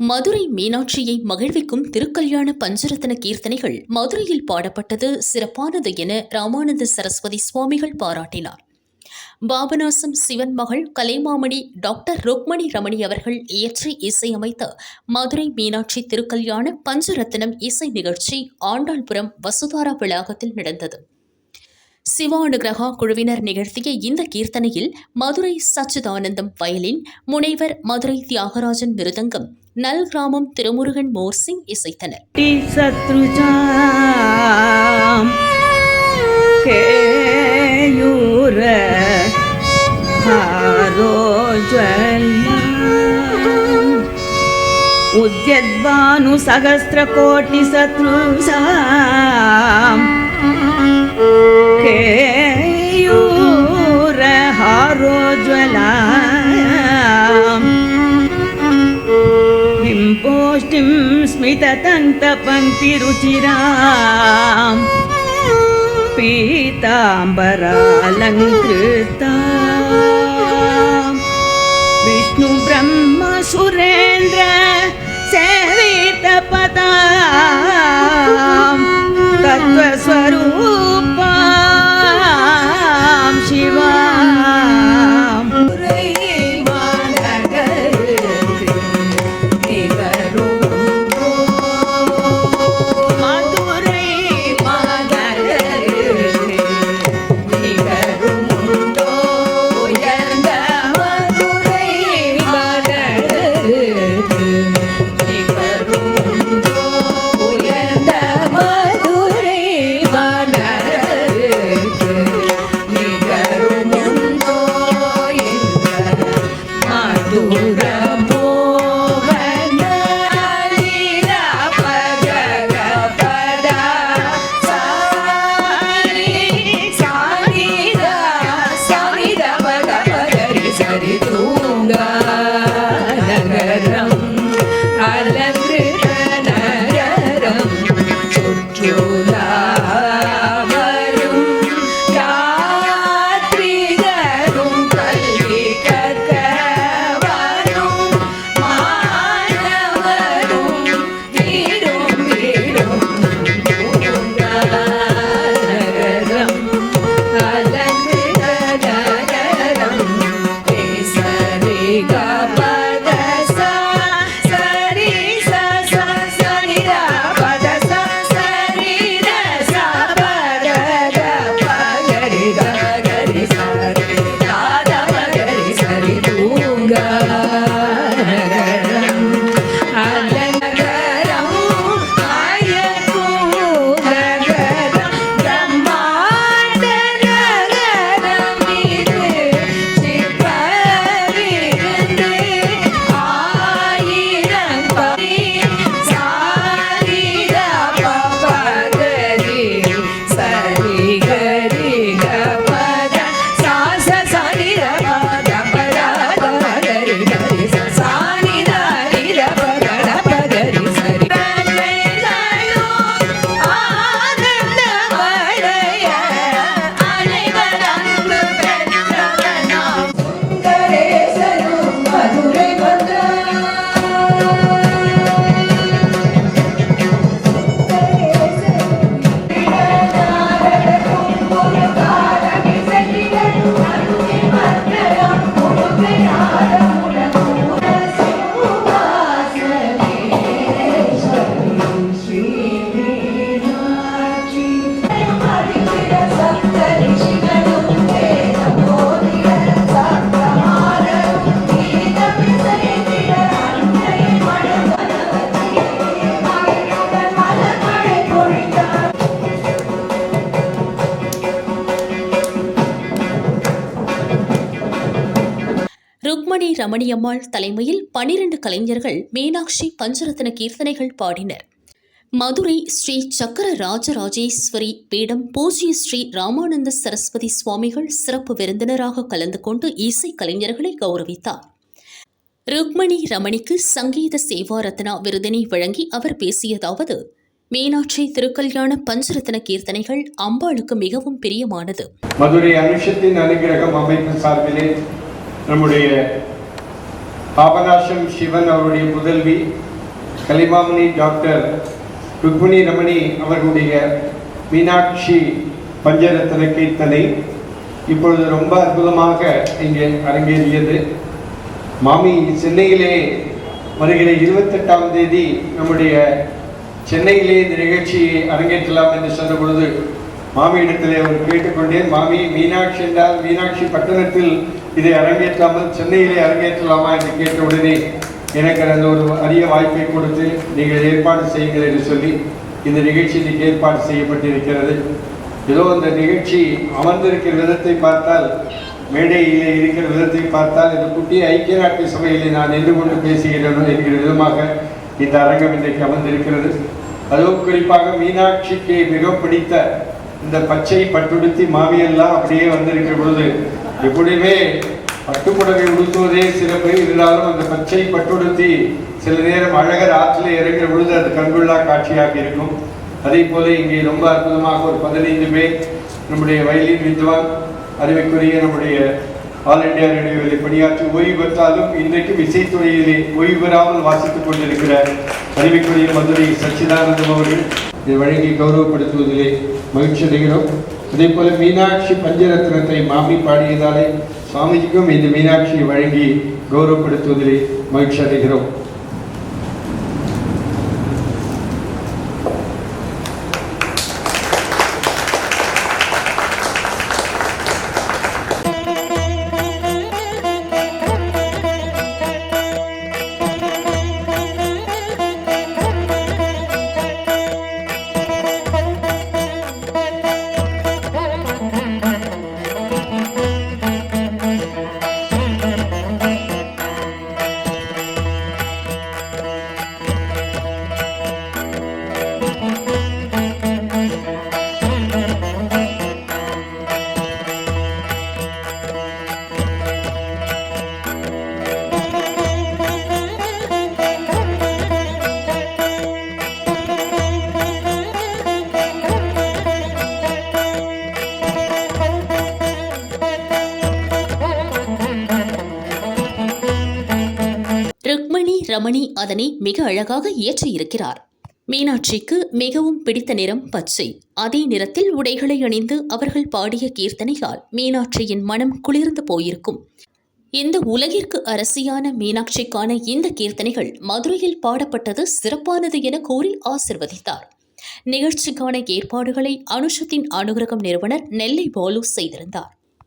மதுரை மீனாட்சியை மகிழ்விக்கும் திருக்கல்யாண பஞ்சரத்ன கீர்த்தனைகள் மதுரையில் பாடப்பட்டது சிறப்பானது என ராமானந்த சரஸ்வதி சுவாமிகள் பாராட்டினார். பாபநாசம் சிவன் மகள் கலைமாமணி டாக்டர் ருக்மணி ரமணி அவர்கள் இயற்றி இசையமைத்த மதுரை மீனாட்சி திருக்கல்யாண பஞ்சரத்னம் இசை நிகழ்ச்சி ஆண்டாள்புரம் வசுதாரா வளாகத்தில் நடந்தது. சிவானுகிரகா குழுவினர் நிகழ்த்திய இந்த கீர்த்தனையில் மதுரை சச்சிதானந்தம் வயலின் முனைவர் மதுரை தியாகராஜன் மிருதங்கம் நல் கிராமம் திருமுருகன் மோர்சிங் இசைத்தனர். टी यूरहारो ज्वलां स्मिततन्तपङ्क्तिरुचिरा पीताम्बरालङ्कृता विष्णुब्रह्म ருக்மணி ரமணியம்மாள் தலைமையில் பனிரெண்டு கலைஞர்கள் மீனாட்சி பஞ்சரத்ன கீர்த்தனைகள் பாடினர். மதுரை ஸ்ரீ சக்கர ராஜராஜேஸ்வரி பீடம் பூஜ்ய ஸ்ரீ ராமானந்த சரஸ்வதி சுவாமிகள் சிறப்பு விருந்தினராக கலந்து கொண்டு இசை கலைஞர்களை கௌரவித்தார். ருக்மணி ரமணிக்கு சங்கீத சேவாரத்னா விருதினை வழங்கி அவர் பேசியதாவது மீனாட்சி திருக்கல்யாண பஞ்சரத்ன கீர்த்தனைகள் அம்பாளுக்கு மிகவும் பிரியமானது. மதுரை அனுஷத்தின் அனுகிரகம் அமைப்பு சார்பிலே நம்முடைய பாபநாசம் சிவன் அவருடைய புதல்வி கலிமாமணி டாக்டர் ருக்மிணி ரமணி அவர்களுடைய மீனாட்சி பஞ்சரத்ன கீர்த்தனை இப்பொழுது ரொம்ப அற்புதமாக இங்கே அரங்கேறியது. மாமி சென்னையிலே வருகிற இருபத்தெட்டாம் தேதி நம்முடைய சென்னையிலே இந்த நிகழ்ச்சியை அரங்கேற்றலாம் என்று சொன்ன பொழுது மாமியிடத்திலே அவர் கேட்டுக்கொண்டேன் மாமி மீனாட்சி என்றால் மீனாட்சி பட்டணத்தில் இதை அரங்கேற்றாமல் சென்னையிலே அரங்கேற்றலாமா என்று கேட்ட உடனே எனக்கு அந்த ஒரு அரிய வாய்ப்பை கொடுத்து நீங்கள் ஏற்பாடு செய்யுங்கள் என்று சொல்லி இந்த நிகழ்ச்சி இன்றைக்கு ஏற்பாடு செய்யப்பட்டிருக்கிறது. ஏதோ அந்த நிகழ்ச்சி அமர்ந்திருக்கிற விதத்தை பார்த்தால் மேடையிலே இருக்கிற விதத்தை பார்த்தால் இந்த குட்டி ஐக்கிய நாட்டு சபையிலே நான் நின்று கொண்டு பேசுகிறேன் என்கிற விதமாக இந்த அரங்கம் இன்றைக்கு அமர்ந்திருக்கிறது. அதுவும் குறிப்பாக மீனாட்சிக்கு மிக பிடித்த இந்த பச்சை பட்டுடுத்தி மாவியெல்லாம் அப்படியே வந்திருக்கிற பொழுது எப்படியுமே பட்டுப்புடவை உடுத்துவதே சிறப்பு. இருந்தாலும் அந்த பச்சை பட்டுடுத்தி சில நேரம் அழகர் ஆற்றில் இறங்கிற பொழுது அது கண்கொள்ளா காட்சியாக இருக்கும். அதே போல இங்கே ரொம்ப அற்புதமாக ஒரு பதினைந்து பேர் நம்முடைய வயலின் வித்வான் அறிவிக்குரிய நம்முடைய ஆல் இண்டியா ரேடியோவில் பணியாற்றி ஓய்வு பெற்றாலும் இன்றைக்கும் இசைத்துறையிலே ஓய்வு பெறாமல் வாசித்துக் கொண்டிருக்கிற அறிவிக்குரிய மதுரை சச்சிதானந்தம் அவர்கள். இதை வழங்கி கௌரவப்படுத்துவதிலே மகிழ்ச்சி அடைகிறோம். அதே போல மீனாட்சி பஞ்சரத்னத்தை மாமி பாடியதாலே சுவாமிஜிக்கும் இந்த மீனாட்சியை வழங்கி கௌரவப்படுத்துவதிலே மகிழ்ச்சி அடைகிறோம். ரமணி அதனை மிக அழகாக இயற்றியிருக்கிறார். மீனாட்சிக்கு மிகவும் பிடித்த நிறம் பச்சை. அதே நிறத்தில் உடைகளை அணிந்து அவர்கள் பாடிய கீர்த்தனையால் மீனாட்சியின் மனம் குளிர்ந்து போயிருக்கும். இந்த உலகிற்கு அரசியான மீனாட்சிக்கான இந்த கீர்த்தனைகள் மதுரையில் பாடப்பட்டது சிறப்பானது என கூறி ஆசிர்வதித்தார். நிகழ்ச்சிக்கான ஏற்பாடுகளை அனுஷத்தின் அனுகிரகம் நிறுவனர் நெல்லை பாலு செய்திருந்தார்.